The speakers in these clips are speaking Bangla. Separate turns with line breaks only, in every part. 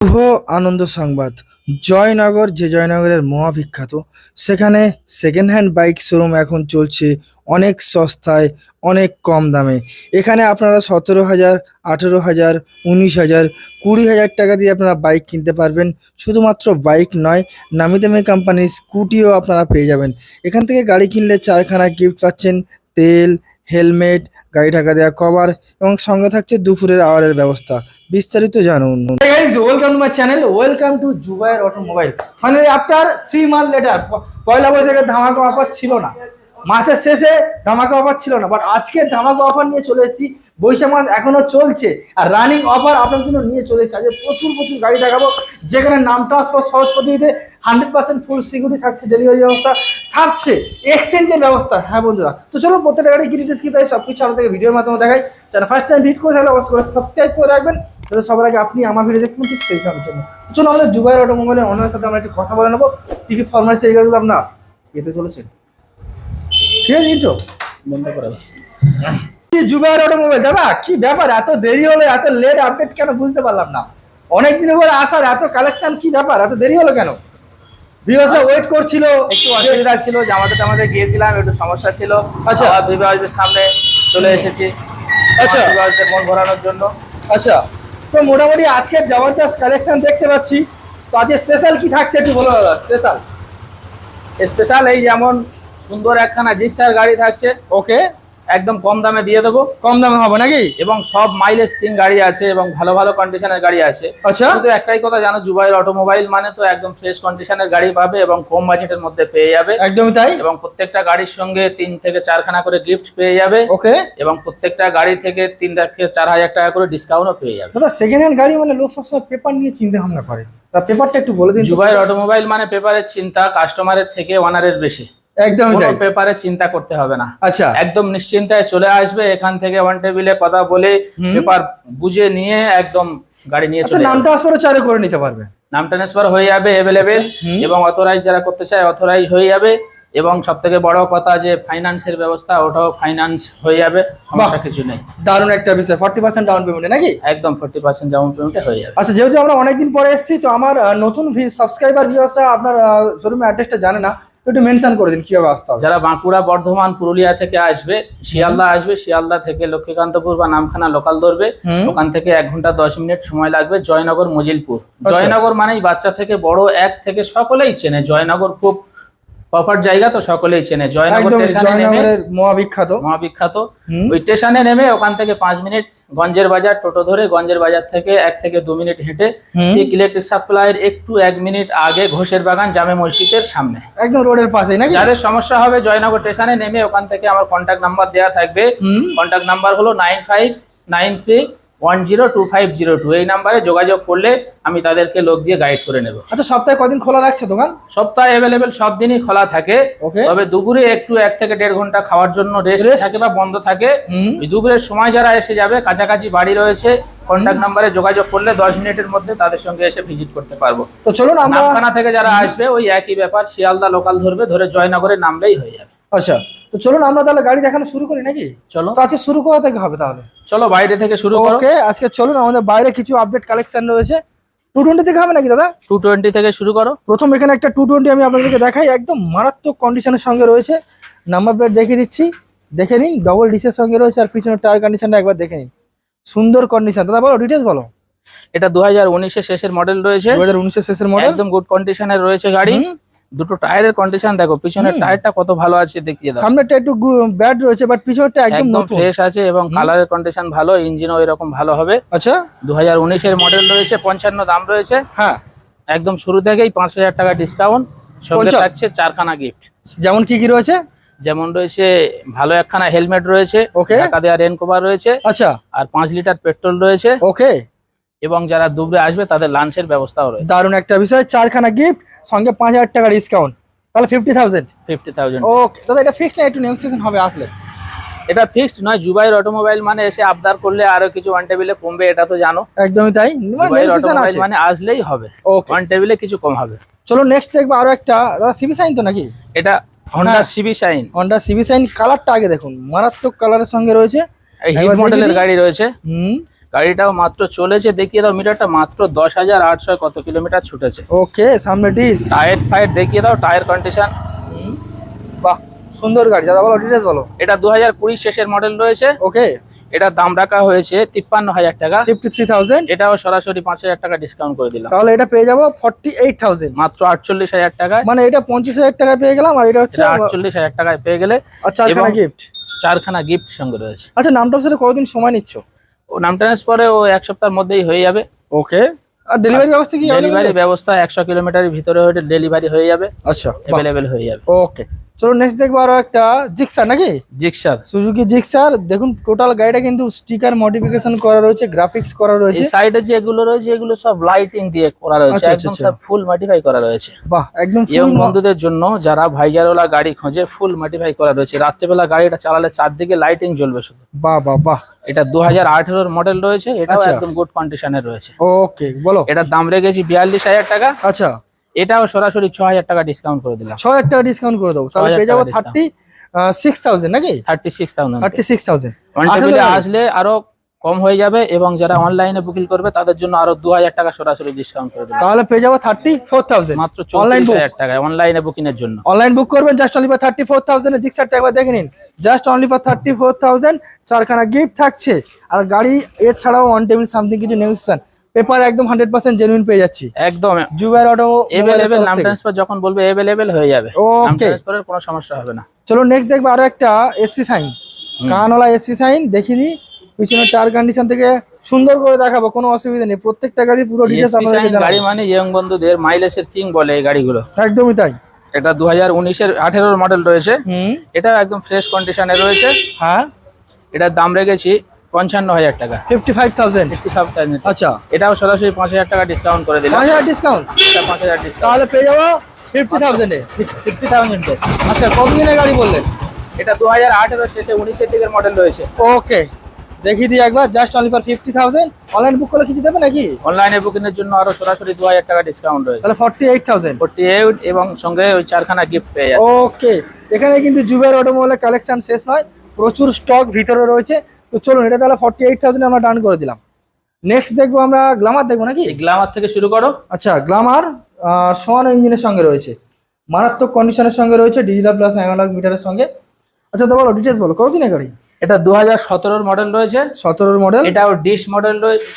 শুভ আনন্দ সংবাদ। জয়নগর, যে জয়নগরের মহাবিখ্যাত, সেখানে সেকেন্ড হ্যান্ড বাইক শোরুম এখন চলছে অনেক সস্তায়, অনেক কম দামে। এখানে আপনারা সতেরো হাজার, আঠেরো হাজার, উনিশ হাজার, কুড়ি হাজার টাকা দিয়ে আপনারা বাইক কিনতে পারবেন। শুধুমাত্র বাইক নয়, নামি দামি কোম্পানির স্কুটিও আপনারা পেয়ে যাবেন। এখান থেকে গাড়ি কিনলে চারখানা গিফট পাচ্ছেন, তেল হেলমেট, গাড়ি ঢাকা দেওয়া কভার এবং সঙ্গে থাকছে দুপুরের আওয়ারের ব্যবস্থা। বিস্তারিত জানুন। Welcome to my channel welcome to Zubair automobile মানে আফটার থ্রি মান্থ লেটার পয়লা বৈশাখের ধামাকা অফার ছিল না। মাসের শেষে ধামাকা অফার ছিল না বাট আজকে ধামাকা অফার নিয়ে চলে এসেছি বৈশাখ মাস এখনও চলছে। আর রানিং অফার আপনার জন্য নিয়ে চলেছে। আজকে প্রচুর প্রচুর গাড়ি দেখাবো। যেখানে নাম ট্রান্সফার সহজ পদ্ধতিতে হান্ড্রেড পার্সেন্ট ফুল সিকিউরিটি থাকছে ডেলিভারি ব্যবস্থা থাকছে এক্সচেঞ্জের ব্যবস্থা। হ্যাঁ বন্ধুরা, তো চলো প্রত্যেকটা গাড়ি কি ডিটেলস কি প্রাইস সব কিছু আপনাদের ভিডিওর মাধ্যমে দেখাই। যারা ফার্স্ট টাইম ভিডিও করে থাকলে অবশ্যই করে সাবস্ক্রাইব করে রাখবেন। যাতে সবার আগে আপনি আমার ভিডিও দেখবেন ঠিক সেই জন্য। চলো আমাদের জুবাইর অটোমোবাইলের অনারের সাথে আমরা একটু কথা বলে নেব। কি কি ফরমালিটি এই গাড়িগুলো আপনার? পেতে চলেছে। ঠিক আছে বন্ধ করে অটোমোবাইল দাদা কি ব্যাপার? এত দেরি হলো এত লেট আপডেট কেন বুঝতে পারলাম না। অনেক দিন পরে আসার এত কালেকশন কি ব্যাপার? এত দেরি হলো কেন? ভিউয়ার্সরা ওয়েট করছিল
একটু অসুবিধা ছিল জামাতে টামাতে গিয়েছিলাম একটু সমস্যা ছিল।
আচ্ছা।
আবার সামনে চলে এসেছি।
আচ্ছা।
মন ভরানোর জন্য।
আচ্ছা। তো মোটামুটি আজকের জবরদস্ত কালেকশন দেখতে পাচ্ছি। তো আজকে স্পেশাল কি থাকছে একটু বলো দাদা স্পেশাল
স্পেশাল এই যেমন সুন্দর একখানা জিক্সার গাড়ি থাকছে।
ওকে
একদম কম দামে দিয়ে দেবো।
কম দামে হবে নাকি?
এবং সব মাইলেজ তিন গাড়ি আছে এবং ভালো ভালো কন্ডিশনের গাড়ি আছে।
আচ্ছা।
কিন্তু একটাই কথা জানো জুবাইর অটোমোবাইল মানে তো একদম ফ্রেশ কন্ডিশনের গাড়ি পাবে এবং কম বাজেটের মধ্যে পেয়ে যাবে।
একদমই তাই।
এবং প্রত্যেকটা গাড়ির সঙ্গে তিন থেকে চারখানা করে গিফট পেয়ে যাবে।
ওকে।
এবং প্রত্যেকটা গাড়ি থেকে তিন থেকে চার হাজার টাকা করে ডিসকাউন্টও পেয়ে যাবে।
দাদা সেকেন্ড হ্যান্ড গাড়ি মানে লোক সবসময় পেপার নিয়ে চিন্তা ভাবনা করে। তা পেপারটা একটু বলে দিন। তো।
জুবাইর অটোমোবাইল মানে পেপারের চিন্তা কাস্টমারের থেকে ওনারের বেশি।
একদমই তাই।
পেপারের চিন্তা করতে হবে না।
আচ্ছা।
একদম নিশ্চিন্তায় চলে আসবে এখান থেকে ওয়ান টেবিলে কথা বলে পেপার বুঝে নিয়ে একদম গাড়ি নিয়ে
আচ্ছা
চলে
নাম। ট্রান্সফারও চাইলে করে নিতে পারবে।
নাম ট্রান্সফার হয়ে যাবে অ্যাভেলেবেল এবং অথরাইজ যারা করতে চায় অথরাইজ হয়ে যাবে এবং সব থেকে বড় কথা যে ফাইন্যান্সের ব্যবস্থা ওটাও ফাইন্যান্স হয়ে যাবে সমস্যা কিছু নেই।
দারুণ একটা বিষয় ফর্টি পার্সেন্ট ডাউন পেমেন্ট নাকি?
একদম ফোর্টি পার্সেন্ট ডাউন পেমেন্টে হয়ে যাবে।
আচ্ছা যেহেতু আমরা অনেকদিন পরে এসেছি তো আমার নতুন সাবস্ক্রাইবার আপনার শোরুমের অ্যাড্রেসটা জানে না। একটু মেনশন করে দিন কীভাবে আসতে হবে?
যারা বাঁকুড়া বর্ধমান পুরুলিয়া থেকে আসবে শিয়ালদা আসবে শিয়ালদা থেকে লক্ষ্মীকান্তপুর বা নামখানা লোকাল ধরবে ওখান থেকে এক ঘণ্টা দশ মিনিট সময় লাগবে জয়নগর মজিলপুর। জয়নগর মানেই বাচ্চা থেকে বড় এক থেকে সকলেই চেনে জয়নগর খুব প্রপার জায়গা তো সকলেই চেনে জয়নগর স্টেশনে নেমে
জয়নগরের মহাবিখ্যাত
মহাবিখ্যাত। ওই স্টেশনে নেমে ওখান থেকে পাঁচ মিনিট গঞ্জের বাজার টোটো ধরে গঞ্জের বাজার থেকে এক থেকে দু মিনিট হেঁটে। ঠিক ইলেকট্রিক সাপ্লাইয়ের একটু এক মিনিট আগে ঘোষের বাগান জামে মসজিদের সামনে
একদম রোডের পাশে নাকি
যাদের সমস্যা হবে জয়নগর স্টেশনে নেমে ওখান থেকে আমার কন্ট্যাক্ট নাম্বার দেওয়া থাকবে। কন্ট্যাক্ট নাম্বার হলো nine five nine three one zero two five zero two এই নাম্বারে যোগাযোগ করলে আমি তাদেরকে লোক দিয়ে গাইড করে নেব।
আচ্ছা সপ্তাহে কদিন খোলা রাখছে দোকান?
সপ্তাহে অ্যাভেলেবেল সব দিনই খোলা থাকে।
ওকে
তবে দুপুরে একটু এক থেকে দেড় ঘণ্টা খাওয়ার জন্য রেস্ট থাকে বা বন্ধ থাকে। দুপুরের সময় যারা এসে যাবে কাছাকাছি বাড়ি রয়েছে কন্ট্যাক্ট নাম্বারে যোগাযোগ করলে দশ মিনিটের মধ্যে তাদের সঙ্গে এসে ভিজিট করতে পারব।
তো চলুন আমরা
থেকে যারা আসবে ওই একই ব্যাপার শিয়ালদা লোকাল ধরবে ধরে জয়নগরে নামলেই হয়ে যাবে।
আচ্ছা তো চলুন আমরা তাহলে গাড়ি দেখানো শুরু করি নাকি?
চলো।
তো আজকে শুরু করা থেকে হবে তাহলে?
চলো বাইরে থেকে শুরু করো।
ওকে আজকে চলুন আমাদের বাইরে কিছু আপডেট কালেকশন রয়েছে। টু টোয়েন্টি থেকে হবে নাকি দাদা?
টু টোয়েন্টি থেকে শুরু করো।
প্রথম এখানে একটা টু টোয়েন্টি আমি আপনাদেরকে দেখাই একদম মারাত্মক কন্ডিশনের সঙ্গে রয়েছে। নাম্বার প্লেট দেখিয়ে দিচ্ছি দেখে নিন ডবল ডিসের সঙ্গে রয়েছে আর পিছনের টায়ার কন্ডিশনটা একবার দেখে নিন। সুন্দর কন্ডিশন দাদা বলো ডিটেলস বলো।
এটা দু হাজার উনিশের শেষের মডেল রয়েছে।
দু হাজার উনিশের শেষের মডেল
একদম গুড কন্ডিশনের রয়েছে গাড়ি। দুটো টায়ারের কন্ডিশন দেখো পিছনের টায়ারটা কত ভালো আছে দেখিয়ে দাও।
সামনেরটা একটু ব্যাড রয়েছে বাট পিছনেরটা একদম নতুন।
ফ্রেশ আছে এবং কালারের কন্ডিশন ভালো ইঞ্জিনও এরকম ভালো হবে।
আচ্ছা।
দু হাজার উনিশের মডেল রয়েছে পঞ্চান্ন দাম রয়েছে।
হ্যাঁ।
একদম শুরু থেকেই পাঁচ হাজার টাকা ডিসকাউন্ট সঙ্গে
50?
থাকছে চারখানা গিফট
যেমন কি কি রয়েছে?
যেমন রয়েছে ভালো একখানা হেলমেট রয়েছে
Okay.
ঢাকা দেওয়া রেন কভার রয়েছে
আচ্ছা।
আর পাঁচ লিটার পেট্রোল রয়েছে।
ওকে
এবং যারা দুবরে আসবে তাদের লাঞ্চের ব্যবস্থাও রয়েছে।
দারুণ একটা বিষয় চারখানা গিফট সঙ্গে পাঁচ হাজার টাকা ডিসকাউন্ট তাহলে fifty thousand
fifty thousand
okay দাদা এটা ফিক্সড না একটু নেগোসিয়েশন হবে আসলে?
এটা ফিক্সড নয় জুবাইর অটোমোবাইল মানে এসে আবদার করলে আরও কিছু ওয়ান টেবিলে কমবে এটা তো জানো।
একদমই তাই। আছে।
মানে আসলেই হবে। ওয়ান টেবিলে কিছু কম হবে।
চলো নেক্সট দেখব আরও একটা। দাদা সিবি সাইন তো নাকি?
এটা Honda. CB Shine
Honda CB Shine কালারটা আগে দেখুন। মারাত্মক কালারের সঙ্গে রয়েছে।
এই হিট মডেলের গাড়ি রয়েছে।
হুম।
গাড়িটাও মাত্র চলেছে দেখিয়ে দাও মিটারটা মাত্র দশ হাজার আটশো কত কিলোমিটার ছুটেছে।
ওকে সামনে ডিস।
টায়ার ফায়ার দেখিয়ে দাও টায়ার কন্ডিশন।
বাহ সুন্দর গাড়ি। দাদা বলো ডিটেলস বলো।
এটা দু হাজার কুড়ি শেষের মডেল রয়েছে।
ওকে।
এটার দাম রাখা হয়েছে তিপ্পান্ন হাজার টাকা।
ফিফটি থ্রি থাউজেন্ড
এটাও সরাসরি পাঁচ হাজার টাকা ডিসকাউন্ট করে দিলাম।
তাহলে এটা পেয়ে যাব ফর্টি এইট থাউজেন্ড
মাত্র আটচল্লিশ হাজার টাকা।
মানে এটা পঁচিশ হাজার টাকায় পেয়ে গেলাম আর এটা হচ্ছে
আটচল্লিশ হাজার টাকায় পেয়ে গেলে
চারখানা গিফট
চারখানা গিফট সঙ্গে রয়েছে।
আচ্ছা নামটার সাথে কতদিন সময় নিচ্ছ?
নাম ট্রান্সফারে ও এক সপ্তাহের মধ্যেই হয়ে যাবে।
ওকে। আর ডেলিভারি ব্যবস্থা কি
ডেলিভারি ব্যবস্থা একশো কিলোমিটারের ভিতরে হয়ে ডেলিভারি হয়ে যাবে।
আচ্ছা
অ্যাভেলেবেল হয়ে যাবে।
ওকে। চলো নেক্সট দেখব আরও একটা জিক্সার নাকি?
জিক্সার
সুজুকি জিক্সার দেখুন টোটাল গাড়িটা কিন্তু স্টিকার মডিফিকেশন করা রয়েছে গ্রাফিক্স করা রয়েছে।
সাইডে যেগুলো রয়েছে এগুলো সব লাইটিং দিয়ে করা রয়েছে
আচ্ছা, আচ্ছা,
একদম
আচ্ছা।
সব ফুল মডিফাই করা রয়েছে।
বাহ একদম
ইয়ং বন্ধুদের জন্য যারা ভাইজারওয়ালা গাড়ি খোঁজে ফুল মডিফাই করা রয়েছে। রাত্রেবেলা গাড়িটা চালালে চারদিকে লাইটিং জ্বলবে শুধু।
বাহ বাহ বাহ।
এটা দু হাজার আঠেরোর মডেল রয়েছে এটাও
আচ্ছা।
একদম গুড কন্ডিশনে রয়েছে।
ওকে বলো।
এটার দাম রেখেছি বিয়াল্লিশ হাজার টাকা।
আচ্ছা।
এটাও সরাসরি ছ হাজার টাকা ডিসকাউন্ট করে দিলাম।
ছ হাজার টাকা ডিসকাউন্ট করে দেবো। তাহলে পেয়ে যাব থার্টি সিক্স থাউজেন্ড নাকি?
Thirty six thousand
thirty six thousand
আসলে আরও কম হয়ে যাবে এবং যারা অনলাইনে বুকিং করবে তাদের জন্য আরও দু হাজার টাকা সরাসরি ডিসকাউন্ট করে দেবে।
তাহলে পেয়ে যাব থার্টি ফোর থাউজেন্ড
মাত্র
অনলাইন
হাজার টাকায় অনলাইনে বুকিং এর জন্য।
অনলাইন বুক করবেন just only for thirty four thousand জিক্সারটা একবার দেখে নিন। Just only for thirty four thousand চারখানা গিফট থাকছে। আর গাড়ি এছাড়াও অন টেবিল সামথিং কিছু নেগোসিয়েশন পেপার একদম হান্ড্রেড পার্সেন্ট জেনুইন পেয়ে যাচ্ছি।
একদম।
জুবের অটো
এভেলেবেল নাম ট্রান্সফার যখন বলবে এভেলেবেল হয়ে যাবে। নাম ট্রান্সফারের কোনো সমস্যা হবে না।
চলো নেক্সট দেখব আরও একটা এসপি সাইন কানওয়ালা এসপি সাইন দেখিনি। পিছনের টায়ার কন্ডিশন থেকে সুন্দর করে দেখাবো কোনো অসুবিধা নেই। প্রত্যেকটা গাড়ি পুরো ডিটেলস
SP
আপনাদেরকে
shine গাড়ি
জানাব
মানে ইয়ং বন্ধুদের মাইলেজের কিং বলে এই গাড়িগুলো।
একদমই তাই।
এটা দু হাজার উনিশের আঠেরোর মডেল রয়েছে।
হুম।
এটা একদম ফ্রেশ কন্ডিশনে রয়েছে।
হ্যাঁ।
এটার দাম রেখেছি পঞ্চান্ন হাজার টাকা।
Fifty five thousand. আচ্ছা।
এটাও সরাসরি পাঁচ হাজার টাকা ডিসকাউন্ট করে দিলাম।
পাঁচ হাজার ডিসকাউন্ট
পাঁচ হাজার ডিসকাউন্ট
তাহলে পেয়ে যাব ফিফটি থাউজেন্ডে।
ফিফটি থাউজেন্ডে।
আচ্ছা কতদিনের গাড়ি বললেন?
এটা দু হাজার আঠেরো শেষে উনিশের দিকের মডেল রয়েছে।
ওকে। দেখিয়ে দিই একবার just only for fifty thousand. Online book করলে কিছু দেবে নাকি?
অনলাইনে বুকিং এর জন্য আরও সরাসরি দু হাজার টাকা ডিসকাউন্ট রয়েছে।
তাহলে forty eight thousand.
Forty eight এবং সঙ্গে ওই চারখানা গিফট পেয়ে যাচ্ছে।
ওকে। এখানে কিন্তু জুবের অটোমোবাইলের কালেকশন শেষ নয়। প্রচুর স্টক ভিতরে রয়েছে। তো চলুন এটা তাহলে ফর্টি এইট থাউজেন্ড আমরা ডান করে দিলাম। নেক্সট দেখব আমরা গ্লামার দেখব নাকি?
গ্লামার থেকে শুরু করো।
আচ্ছা গ্লামার সোয়ান ইঞ্জিনের সঙ্গে রয়েছে। মারাত্মক কন্ডিশনের সঙ্গে রয়েছে ডিজিটাল প্লাস অ্যানালগ মিটারের সঙ্গে। আচ্ছা তো বলো ডিটেলস বলো কতদিনের গাড়ি
এটা দু হাজার সতেরোর মডেল রয়েছে।
সতেরোর মডেল
এটাও ডিশ মডেল রয়েছে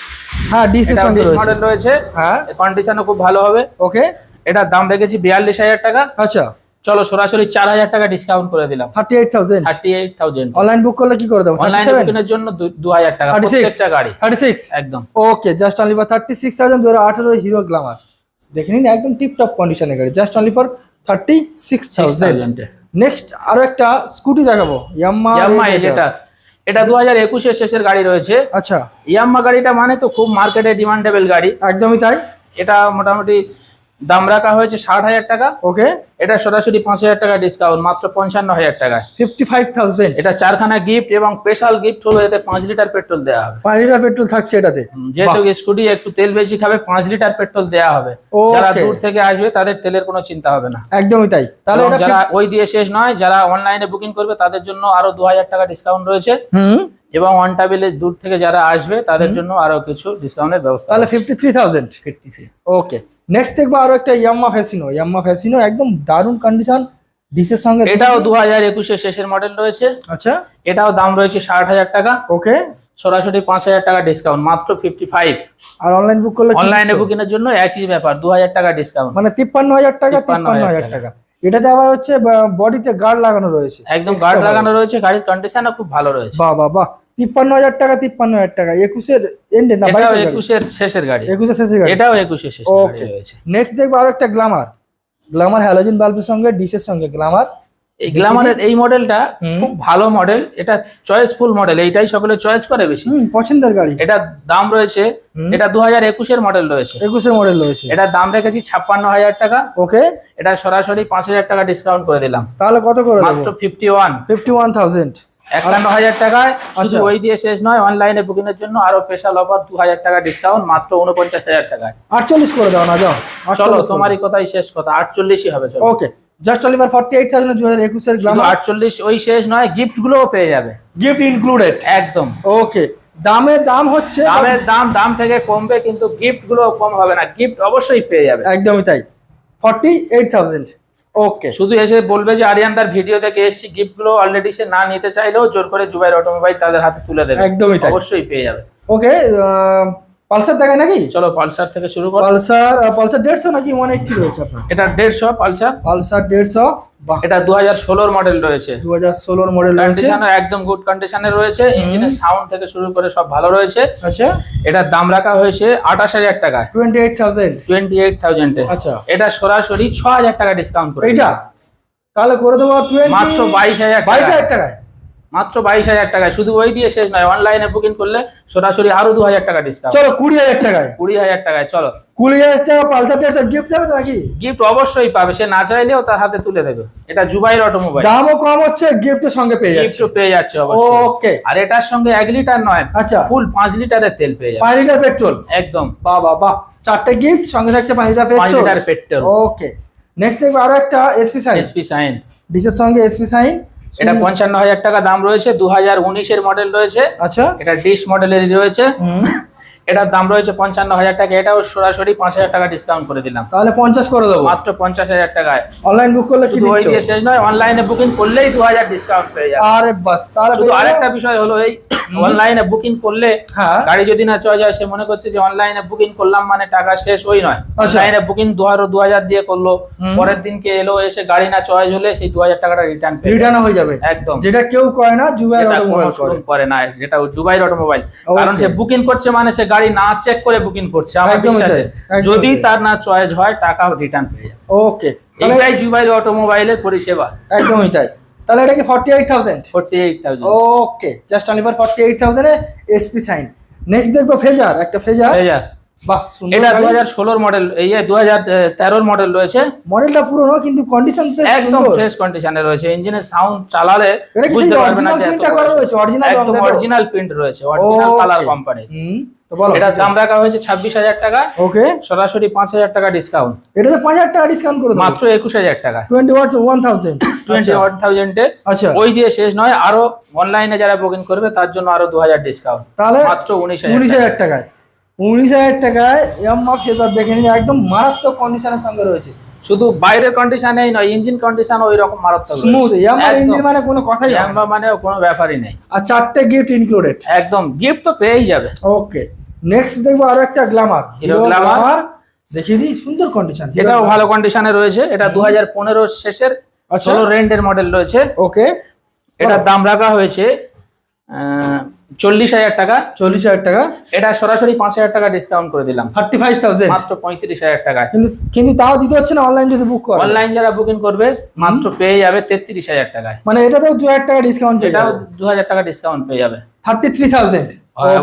হ্যাঁ
ডিস
সঙ্গে
মডেল রয়েছে।
হ্যাঁ।
কন্ডিশনও খুব ভালো হবে।
ওকে
এটার দাম রেখেছি বিয়াল্লিশ হাজার টাকা।
আচ্ছা।
চলো সরাসরি চার হাজার টাকা ডিসকাউন্ট করে দিলাম।
Thirty eight thousand
thirty eight thousand
online book করলে কি করে দেবো?
অনলাইন
সেভেন
বুকিং এর জন্য দু- হাজার টাকা প্রত্যেকটা গাড়ি।
থার্টি সিক্স
একদম
okay just only for thirty six thousand দু আঠারো হিরো গ্লামার দেখে নিন একদম টিপ টপ কন্ডিশনের গাড়ি। Just only for thirty six thousand next আরও একটা স্কুটি দেখাবো। ইয়াম্মা
ইয়াম্মা এটা এটা দু হাজার একুশের শেষের গাড়ি রয়েছে।
আচ্ছা।
ইয়াম্মা গাড়িটা মানে তো খুব মার্কেটে ডিমান্ডেবল গাড়ি।
একদমই তাই।
এটা মোটামুটি দাম রাখা হয়েছে ষাট হাজার টাকা।
ওকে।
এটা সরাসরি পাঁচ হাজার টাকা ডিসকাউন্ট মাত্র পঞ্চান্ন হাজার টাকায়
ফিফটি ফাইভ থাউজেন্ড।
এটা চারখানা গিফট এবং স্পেশাল গিফট হলো এতে পাঁচ লিটার পেট্রোল দেওয়া হবে।
পাঁচ লিটার পেট্রোল থাকছে এটাতে?
যেহেতু স্কুটি একটু তেল বেশি খাবে পাঁচ লিটার পেট্রোল দেওয়া হবে। যারা দূর থেকে আসবে তাদের তেলের কোনো চিন্তা হবে না।
একদমই তাই। তাহলে
যারা ওই দিয়ে শেষ নয় যারা অনলাইনে বুকিং করবে তাদের জন্য আরও দু হাজার টাকা ডিসকাউন্ট রয়েছে।
হুম।
এবং অন টেবিলে দূর থেকে যারা আসবে তাদের জন্য আরও কিছু ডিসকাউন্টের ব্যবস্থা
তাহলে fifty three thousand
fifty fifty
okay next দেখব আরও একটা ইয়াম্মা ফ্যাসিনো ইয়াম্মা ফ্যাসিনো একদম দারুণ কন্ডিশন ডিসের সঙ্গে
এটাও দু হাজার একুশের শেষের মডেল রয়েছে।
আচ্ছা।
এটাও দাম রয়েছে ষাট হাজার টাকা।
ওকে
সরাসরি পাঁচ হাজার টাকা ডিসকাউন্ট মাত্র ফিফটি ফাইভ
আর অনলাইন বুক করলে
অনলাইনে এর জন্য একই ব্যাপার দু হাজার টাকা ডিসকাউন্ট
মানে তিপ্পান্ন হাজার টাকা
53,000
তিপ্পান্ন হাজার টাকা। এটাতে আবার হচ্ছে বডিতে গার্ড লাগানো রয়েছে।
একদম গার্ড লাগানো রয়েছে গাড়ির কন্ডিশনও খুব ভালো রয়েছে।
বাহ বাহ বাহ। তিপ্পান্ন হাজার টাকা তিপ্পান্ন হাজার টাকা। একুশের এন্ডে না
এটাও একুশের শেষের গাড়ি।
একুশের শেষে গাড়ি।
এটাও একুশের শেষের গাড়ি
ওকে নেক্সট দেখব আরও একটা গ্লামার গ্লামার হ্যালোজিন বাল্বের সঙ্গে ডিসের সঙ্গে গ্লামার
এই গ্ল্যামারের এই মডেলটা খুব ভালো মডেল এটা চয়েসফুল মডেল এইটাই সকলে চয়েস করে বেশি।
পছন্দের গাড়ি।
এটা দাম রয়েছে এটা দু হাজার একুশের মডেল রয়েছে।
একুশের মডেল রয়েছে।
এটার দাম রেখেছি ছাপ্পান্ন হাজার টাকা।
ওকে
এটা সরাসরি পাঁচ হাজার টাকা ডিসকাউন্ট করে দিলাম।
তাহলে কত করে
মাত্র fifty one
fifty one thousand
একান্ন হাজার টাকায় শুধু
আচ্ছা।
ওই দিয়ে শেষ নয় অনলাইনে বুকিং এর জন্য আরও স্পেশাল অফার দু হাজার টাকা ডিসকাউন্ট মাত্র উনপঞ্চাশ হাজার টাকায়।
আটচল্লিশ করে দাও না যাও।
চলো তোমারই কথাই শেষ কথা আটচল্লিশই হবে চলো।
ওকে জাস্ট অলিভার ফর্টি এইট থাউজেন্ড দু হাজার একুশের
আটচল্লিশ ওই শেষ নয় গিফট গুলোও পেয়ে যাবে।
গিফট ইনক্লুডেড
একদম।
ওকে দামের দাম হচ্ছে
দামের দাম দাম থেকে কমবে কিন্তু গিফটগুলো কম হবে না। গিফট অবশ্যই পেয়ে যাবে।
একদমই তাই। ফর্টি এইট থাউজেন্ড ওকে
শুধু এসে বলবে যে আরিয়ান আরিয়ানদার ভিডিও থেকে এসেছি গিফটগুলো অলরেডি সে না নিতে চাইলেও জোর করে জুবাইর অটোমোবাইল তাদের হাতে তুলে দেবে।
একদমই
অবশ্যই পেয়ে যাবে।
ওকে পালসার দেখায় নাকি?
চলো পালসার থেকে শুরু করো।
পালসার পালসার দেড়শো নাকি ওয়ান এইটটি রয়েছে আপনার?
এটা দেড়শো পালসার।
পালসার দেড়শো
এটা দু হাজার ষোলোর মডেল রয়েছে।
দু হাজার ষোলোর মডেল রয়েছে।
একদম গুড কন্ডিশনে রয়েছে। ইঞ্জিনের সাউন্ড থেকে শুরু করে সব ভালো রয়েছে।
আচ্ছা।
এটার দাম রাখা হয়েছে আঠাশ হাজার টাকায়।
Twenty eight thousand
twenty eight থাউজেন্ডে
আচ্ছা।
এটা সরাসরি ছ হাজার টাকা ডিসকাউন্ট করে
এইটা? তাহলে করে দেবো
মাত্র বাইশ হাজার
বাইশ হাজার টাকায়?
মাত্র বাইশ হাজার টাকায়। শুধু ওই দিয়ে শেষ নয় অনলাইনে বুকিং করলে সরাসরি আরও দু হাজার টাকা ডিসকাউন্ট
চলো কুড়ি হাজার টাকায়।
কুড়ি হাজার টাকায় চলো।
কুড়ি হাজার টাকা পালসার দেড়শো গিফট দেবে নাকি?
গিফট অবশ্যই পাবে সে না চাইলেও তার হাতে তুলে দেবে। এটা জুবাইর অটোমোবাইল
দামও কম হচ্ছে গিফটের সঙ্গে পেয়ে যাচ্ছে।
গিফটও পেয়ে যাচ্ছে অবশ্যই।
ওকে
আর এটার সঙ্গে এক লিটার নয়
আচ্ছা।
ফুল পাঁচ লিটারের তেল পেয়ে যাবে।
পাঁচ লিটার পেট্রোল
একদম।
বাহ বাহ বাহ। চারটে গিফট সঙ্গে থাকছে পাঁচ লিটার পেট্রোল পাঁচ
লিটার পেট্রোল
ওকে নেক্সট দেখব আরও একটা এসপি সাইন
এসপি সাইন
ডিসের সঙ্গে এসপি সাইন
এটা পঞ্চান্ন হাজার টাকা দাম রয়েছে দু হাজার উনিশের মডেল রয়েছে।
আচ্ছা।
এটা ডিশ মডেলের রয়েছে। এটার দাম রয়েছে পঞ্চান্ন হাজার টাকা। এটাও সরাসরি পাঁচ হাজার টাকা ডিসকাউন্ট করে দিলাম।
তাহলে পঞ্চাশ করে দেবো।
মাত্র পঞ্চাশ হাজার টাকায়।
অনলাইন বুক করলে কি
দিয়ে শেষ নয় অনলাইনে বুকিং করলেই দু হাজার ডিসকাউন্ট পেয়ে যাবে।
আরে বাস তাহলে
শুধু আরেকটা বিষয় হলো এই অনলাইনে বুকিং করলে
হ্যাঁ।
গাড়ি যদি না চলে যায় সে মনে করছে যে অনলাইনে বুকিং করলাম মানে টাকা শেষ ওই নয়।
আচ্ছা।
অনলাইনে বুকিং দু হাজার দু হাজার দিয়ে করল। পরের দিনকে এলো এসে গাড়ি না চয়েস হলে সেই দু হাজার টাকাটা রিটার্ন
রিটার্ন হয়ে যাবে।
একদম।
যেটা কেউ করে না জুবাইর
কোনো
অটোমোবাইল করে।
না যেটা জুবাইর অটোমোবাইল কারণ সে বুকিং করছে মানে সে গাড়ি না চেক করে বুকিং করছে আমার বিশ্বাসে। যদি তার না চয়েস হয় টাকা রিটার্ন পেয়ে যাবে।
ওকে তাহলে
এটাই জুবাইর অটোমোবাইলের পরিষেবা।
একদমই তাই। তাহলে এটা কি forty eight thousand
forty eight thousand
okay just only for forty eight থাউজেন্ডে SP sign next দেখব ফেজার একটা ফেজার বাহ সুন্দর
এটা দু
গাড়ি।
হাজার ষোলোর মডেল এই দু হাজার তেরোর মডেল রয়েছে।
মডেলটা পুরনো কিন্তু কন্ডিশন বেশ
একদম ফ্রেশ কন্ডিশনে রয়েছে। ইঞ্জিনের সাউন্ড চালালে বুঝতে পারবে না যে এত
print রয়েছে?
অরিজিনাল প্রিন্ট রয়েছে অরিজিনাল কালার কোম্পানি
তো বলো
এটার দাম রাখা হয়েছে ছাব্বিশ হাজার টাকা।
ওকে।
সরাসরি পাঁচ হাজার টাকা ডিসকাউন্ট
এটাতে পাঁচ হাজার টাকা ডিসকাউন্ট করে
মাত্র একুশ হাজার টাকা।
Twenty what one thousand.
Twenty one থাউজেন্ডে।
আচ্ছা।
ওই দিয়ে শেষ নয় আরও অনলাইনে যারা বুকিং করবে তার জন্য আরও দু হাজার ডিসকাউন্ট
তাহলে
মাত্র উনিশ
উনিশ হাজার টাকায়। উনিশ হাজার টাকায় ফেজার দেখে নিন একদম মারাত্মক কন্ডিশনের সঙ্গে রয়েছে।
শুধু বাইরের কন্ডিশনেই নয় ইঞ্জিন কন্ডিশন ওই রকম মারাত্মক
স্মুথ ইঞ্জিন মানে কোনো কথাই
মানে কোনো ব্যাপারই নেই।
আর চারটে গিফট ইনক্লুডেড
একদম গিফট তো পেয়েই যাবে।
ওকে নেক্সট দেখব আরও একটা গ্ল্যামার
Hero Glamour।
দেখিয়ে দিই সুন্দর কন্ডিশন
এটাও ভালো কন্ডিশনে রয়েছে। এটা দু হাজার পনেরো শেষের
আচ্ছা।
ষোলো রেন্টের মডেল রয়েছে।
ওকে
এটার দাম রাখা হয়েছে চল্লিশ হাজার টাকা।
চল্লিশ হাজার টাকা।
এটা সরাসরি পাঁচ হাজার টাকা ডিসকাউন্ট করে দিলাম।
থার্টি ফাইভ থাউজেন্ড
মাত্র পঁয়ত্রিশ হাজার টাকায়।
কিন্তু কিন্তু তাও দিতে হচ্ছে না অনলাইন যদি বুক করে।
অনলাইন যারা বুকিং করবে মাত্র পেয়ে যাবে তেত্রিশ হাজার টাকায়।
মানে এটাতেও দু হাজার টাকা ডিসকাউন্ট
এটাও দু হাজার টাকা ডিসকাউন্ট পেয়ে যাবে।
থার্টি থ্রি থাউজেন্ড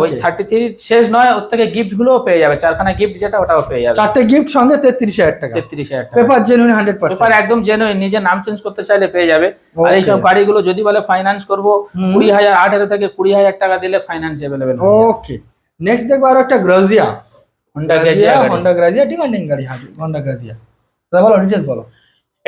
ওই থার্টি থ্রি শেষ নয় ওর থেকে গিফট গুলোও পেয়ে যাবে চারখানা গিফট যেটা ওটাও পেয়ে যাবে।
চারটে গিফট সঙ্গে তেত্রিশ হাজার টাকা।
তেত্রিশ হাজার টাকা।
Paper genuine hundred percent
paper একদম জেনুইন নিজের নাম চেঞ্জ করতে চাইলে পেয়ে যাবে। আর এইসব গাড়িগুলো যদি বলে ফাইন্যান্স করব কুড়ি হাজার আঠেরো থেকে কুড়ি হাজার টাকা দিলে ফাইন্যান্স অ্যাভেলেবেল
ওকে নেক্সট দেখব আরও একটা Grazia
Honda
Grazia Honda Grazia demanding গাড়ি হন্ডা গ্রাজিয়া বলো ডিটেলস বলো।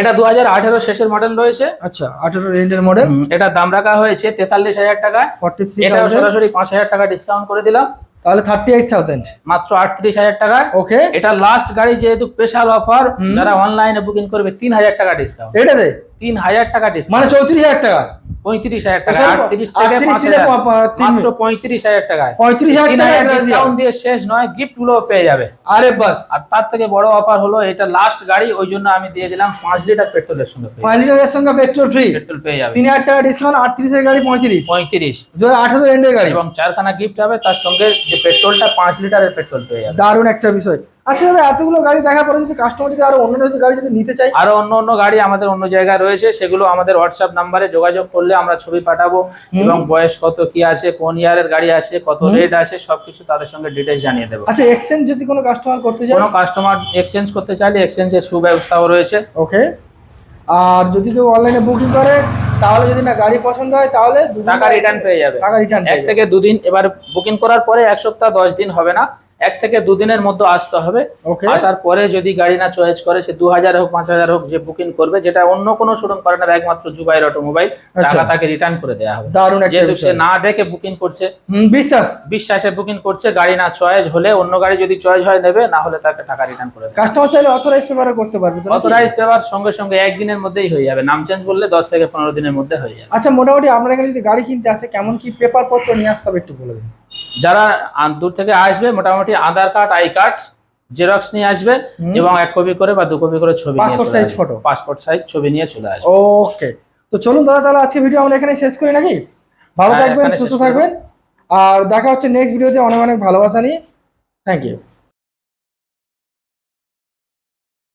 এটা দু হাজার আঠেরো শেষের মডেল রয়েছে।
আচ্ছা আঠারো রেঞ্জের মডেল
এটা দাম রাখা হয়েছে তেতাল্লিশ হাজার টাকা
ফর্টি থ্রি
এটা সরাসরি পাঁচ হাজার টাকা ডিসকাউন্ট করে দিলাম।
তাহলে থার্টি এইট থাউজেন্ড।
মাত্র আটত্রিশ হাজার টাকা
ওকে।
এটা লাস্ট গাড়ি যেহেতু স্পেশাল অফার যারা অনলাইনে বুকিং করবে তিন হাজার টাকা ডিসকাউন্ট
এটাতে
তিন হাজার টাকা ডিসকাউন্ট
মানে চৌত্রিশ হাজার টাকা।
পঁয়ত্রিশ হাজার টাকা আটত্রিশ থেকে
38
পাঁচ
থেকে
হাজার
পা- পা- তিন-
মাত্র পঁয়ত্রিশ হাজার টাকায়।
পঁয়ত্রিশ হাজার টাকা
ডিসকাউন্ট দিয়ে শেষ নয় গিফটগুলো পেয়ে যাবে।
আরে বাস।
আর তার থেকে বড় অফার হলো এটা লাস্ট গাড়ি ওই জন্য আমি দিয়ে দিলাম পাঁচ লিটার পেট্রোলের সঙ্গে
পাঁচ লিটারের সঙ্গে পেট্রোল ফ্রি
পেট্রোল পেয়ে যাবে।
তিন হাজার টাকা ডিসকাউন্ট আটত্রিশের গাড়ি পঁয়ত্রিশ।
পঁয়ত্রিশ।
দু আঠারো গাড়ি।
এবং চারখানা গিফট হবে তার সঙ্গে যে পেট্রোলটা পাঁচ লিটারের পেট্রোল পেয়ে যাবে।
দারুণ একটা বিষয়। আচ্ছা দাদা এতগুলো গাড়ি দেখার পরে যদি কাস্টমার যদি আরও অন্য গাড়ি যদি নিতে চাই
আরও অন্য অন্য গাড়ি আমাদের অন্য জায়গায় রয়েছে সেগুলো আমাদের হোয়াটসঅ্যাপ নাম্বারে যোগাযোগ করলে আমরা ছবি পাঠাবো। এবং বয়স কত কি আছে কোন ইয়ারের গাড়ি আছে কত রেট আছে সবকিছু তাদের সঙ্গে ডিটেলস জানিয়ে দেবো।
আচ্ছা এক্সচেঞ্জ যদি কোনো কাস্টমার করতে চায়?
কোনো কাস্টমার এক্সচেঞ্জ করতে চাইলে এক্সচেঞ্জের সুব্যবস্থাও রয়েছে।
ওকে আর যদি কেউ অনলাইনে বুকিং করে তাহলে যদি না গাড়ি পছন্দ হয় তাহলে
টাকা রিটার্ন পেয়ে যাবে।
টাকা রিটার্ন
এক থেকে দুদিন এবার বুকিং করার পরে এক সপ্তাহ দশ দিন হবে না। এক থেকে দুদিনের মধ্যে আসতে হবে। আসার পরে যদি গাড়ি না চয়েস করে সে দু হাজার হোক পাঁচ হাজার হোক যে বুকিং করবে যেটা অন্য কোনো শোরুম করে না একমাত্র জুবাইর অটোমোবাইল
আচ্ছা।
টাকা তাকে রিটার্ন করে দেওয়া হবে।
দারুণ
যেহেতু সে না দেখে বুকিং করছে
বিশ্বাস।
বিশ্বাসে বুকিং করছে গাড়ি না চয়েস হলে অন্য গাড়ি যদি চয়েস হয় নেবে না হলে তাকে টাকা রিটার্ন করে
কাস্টমার চাইলে অথরাইজ পেপার করতে পারবে
অথরাইজ পেপার সঙ্গে সঙ্গে একদিনের মধ্যেই হয়ে যাবে। নাম চেঞ্জ করলে দশ থেকে পনেরো দিনের মধ্যে হয়ে যাবে।
আচ্ছা মোটামুটি আপনার এখানে যদি গাড়ি কিনতে আসে কেমন কি পেপার পত্র নিয়ে আসতে হবে একটু বলে দিন।
যারা দূর থেকে আসবে মোটামুটি Aadhaar card I card xerox নিয়ে আসবে এবং এক কপি করে বা দু কপি করে ছবি
passport size photo
passport size ছবি নিয়ে চলে আসবে।
ওকে তো চলুন দাদা তাহলে আজকে ভিডিও আমরা এখানে শেষ করি নাকি? ভালো
হ্যাঁ,
থাকবেন সুস্থ থাকবেন। আর দেখা হচ্ছে নেক্সট ভিডিওতে অনেক অনেক ভালোবাসা নিয়ে। Thank you